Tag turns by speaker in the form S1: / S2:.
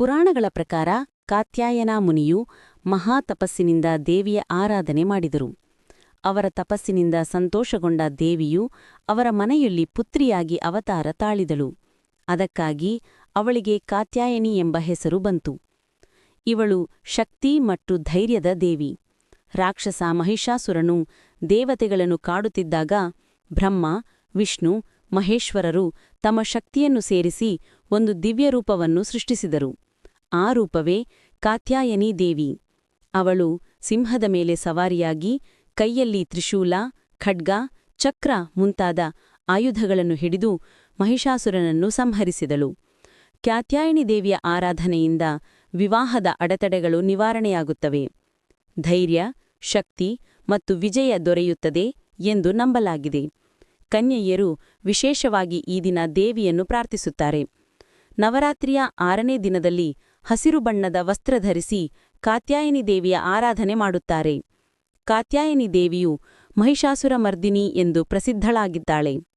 S1: ಪುರಾಣಗಳ ಪ್ರಕಾರ ಕಾತ್ಯಾಯನ ಮುನಿಯು ಮಹಾ ತಪಸ್ಸಿನಿಂದ ದೇವಿಯ ಆರಾಧನೆ ಮಾಡಿದರು. ಅವರ ತಪಸ್ಸಿನಿಂದ ಸಂತೋಷಗೊಂಡ ದೇವಿಯು ಅವರ ಮನೆಯಲ್ಲಿ ಪುತ್ರಿಯಾಗಿ ಅವತಾರ ತಾಳಿದಳು. ಅದಕ್ಕಾಗಿ ಅವಳಿಗೆ ಕಾತ್ಯಾಯನಿ ಎಂಬ ಹೆಸರು ಬಂತು. ಇವಳು ಶಕ್ತಿ ಮತ್ತು ಧೈರ್ಯದ ದೇವಿ. ರಾಕ್ಷಸ ಮಹಿಷಾಸುರನು ದೇವತೆಗಳನ್ನು ಕಾಡುತ್ತಿದ್ದಾಗ ಬ್ರಹ್ಮ, ವಿಷ್ಣು, ಮಹೇಶ್ವರರು ತಮ್ಮ ಶಕ್ತಿಯನ್ನು ಸೇರಿಸಿ ಒಂದು ದಿವ್ಯರೂಪವನ್ನು ಸೃಷ್ಟಿಸಿದರು. ಆ ರೂಪವೇ ಕಾತ್ಯಾಯನಿ ದೇವಿ. ಅವಳು ಸಿಂಹದ ಮೇಲೆ ಸವಾರಿಯಾಗಿ ಕೈಯಲ್ಲಿ ತ್ರಿಶೂಲ, ಖಡ್ಗ, ಚಕ್ರ ಮುಂತಾದ ಆಯುಧಗಳನ್ನು ಹಿಡಿದು ಮಹಿಷಾಸುರನನ್ನು ಸಂಹರಿಸಿದಳು. ಕಾತ್ಯಾಯನಿ ದೇವಿಯ ಆರಾಧನೆಯಿಂದ ವಿವಾಹದ ಅಡೆತಡೆಗಳು ನಿವಾರಣೆಯಾಗುತ್ತವೆ. ಧೈರ್ಯ, ಶಕ್ತಿ ಮತ್ತು ವಿಜಯ ದೊರೆಯುತ್ತದೆ ಎಂದು ನಂಬಲಾಗಿದೆ. ಕನ್ಯೆಯರು ವಿಶೇಷವಾಗಿ ಈ ದಿನ ದೇವಿಯನ್ನು ಪ್ರಾರ್ಥಿಸುತ್ತಾರೆ. ನವರಾತ್ರಿಯ ಆರನೇ ದಿನದಲ್ಲಿ ಹಸಿರು ಬಣ್ಣದ ವಸ್ತ್ರ ಧರಿಸಿ ಕಾತ್ಯಾಯನಿ ದೇವಿಯ ಆರಾಧನೆ ಮಾಡುತ್ತಾರೆ. ಕಾತ್ಯಾಯನಿ ದೇವಿಯು ಮಹಿಷಾಸುರ ಮರ್ದಿನಿ ಎಂದು ಪ್ರಸಿದ್ಧಳಾಗಿದ್ದಾಳೆ.